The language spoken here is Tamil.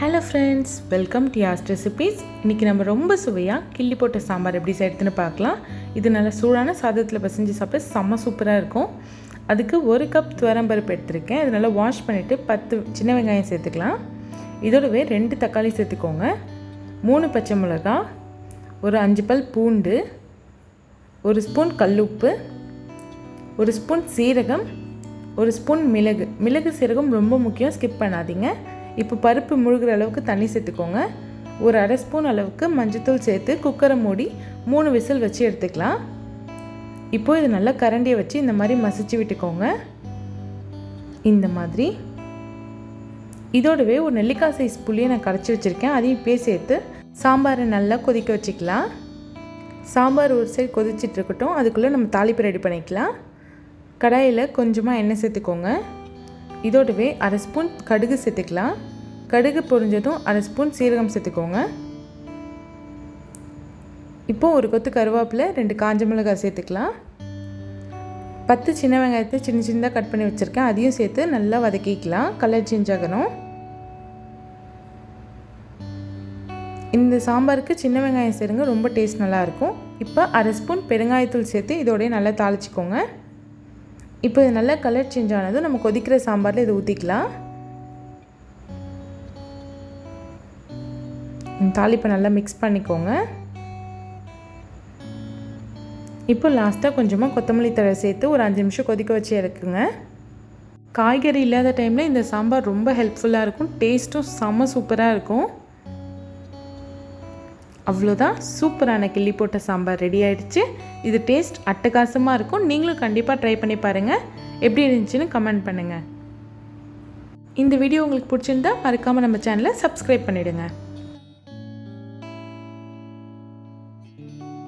ஹலோ ஃப்ரெண்ட்ஸ் வெல்கம் டு யாஸ்ட் ரெசிபீஸ் இன்றைக்கி நம்ம ரொம்ப சுவையாக கிள்ளி போட்ட சாம்பார் எப்படி செய்யறதுன்னு பார்க்கலாம். இது நல்லா சூடான சாதத்தில் பசஞ்சு சாப்பிட்டு செம்ம சூப்பராக இருக்கும். அதுக்கு ஒரு கப் துவரம்பருப்பு எடுத்திருக்கேன். இது நல்லா வாஷ் பண்ணிவிட்டு பத்து சின்ன வெங்காயம் சேர்த்துக்கலாம். இதோடவே ரெண்டு தக்காளி சேர்த்துக்கோங்க. மூணு பச்சை மிளகா ஒரு அஞ்சு பல் பூண்டு ஒரு ஸ்பூன் கல்லுப்பு ஒரு ஸ்பூன் சீரகம் ஒரு ஸ்பூன் மிளகு. மிளகு சீரகம் ரொம்ப முக்கியம் ஸ்கிப் பண்ணாதீங்க. இப்போ பருப்பு முழுகிற அளவுக்கு தண்ணி சேர்த்துக்கோங்க. ஒரு அரை ஸ்பூன் அளவுக்கு மஞ்சத்தூள் சேர்த்து குக்கரை மூடி மூணு விசில் வச்சு எடுத்துக்கலாம். இப்போது இது நல்லா கரண்டியை வச்சு இந்த மாதிரி மசிச்சு விட்டுக்கோங்க. இந்த மாதிரி. இதோடவே ஒரு நெல்லிக்காய் சைஸ் புளியை நான் கரைச்சி வச்சுருக்கேன். அதையும் இப்போயே சேர்த்து சாம்பாரை நல்லா கொதிக்க வச்சுக்கலாம். சாம்பார் ஒரு சைடு கொதிச்சிட்டு இருக்கட்டும். அதுக்குள்ளே நம்ம தாளிப்பு ரெடி பண்ணிக்கலாம். கடாயில் கொஞ்சமாக எண்ணெய் சேர்த்துக்கோங்க. இதோடவே அரை ஸ்பூன் கடுகு சேர்த்துக்கலாம். கடுகு பொரிஞ்சதும் அரை ஸ்பூன் சீரகம் சேர்த்துக்கோங்க. இப்போ ஒரு கொத்து கருவேப்பிலை ரெண்டு காஞ்ச மிளகாய் சேர்த்துக்கலாம். பத்து சின்ன வெங்காயத்தை சின்ன சின்னதாக கட் பண்ணி வச்சுருக்கேன். அதையும் சேர்த்து நல்லா வதக்கிக்கலாம். கலர் சேஞ்ச் ஆகணும். இந்த சாம்பாருக்கு சின்ன வெங்காயம் சேருங்க ரொம்ப டேஸ்ட் நல்லாயிருக்கும் இப்போ அரை ஸ்பூன் பெருங்காயத்தூள் சேர்த்து இதோடய நல்லா தாளிச்சிக்கோங்க. இப்போ இது நல்லா கலர் சேஞ்ச் ஆனதும் நம்ம கொதிக்கிற சாம்பாரில் இதை ஊற்றிக்கலாம் தாளிப்பை நல்லா மிக்ஸ் பண்ணிக்கோங்க. இப்போ லாஸ்ட்டாக கொஞ்சமாக கொத்தமல்லி தழை சேர்த்து ஒரு அஞ்சு நிமிஷம் கொதிக்க வச்சு இறக்குங்க. காய்கறி இல்லாத டைமில் இந்த சாம்பார் ரொம்ப ஹெல்ப்ஃபுல்லாக இருக்கும். டேஸ்ட்டும் செம்ம சூப்பராக இருக்கும். அவ்வளோதான். சூப்பரான கிள்ளி போட்ட சாம்பார் ரெடி ஆயிடுச்சு. இது டேஸ்ட் அட்டகாசமாக இருக்கும். நீங்களும் கண்டிப்பாக ட்ரை பண்ணி பாருங்கள் எப்படி இருந்துச்சுன்னு கமெண்ட் பண்ணுங்கள் இந்த வீடியோ உங்களுக்கு பிடிச்சிருந்தா மறக்காமல் நம்ம சேனலை சப்ஸ்கிரைப் பண்ணிவிடுங்க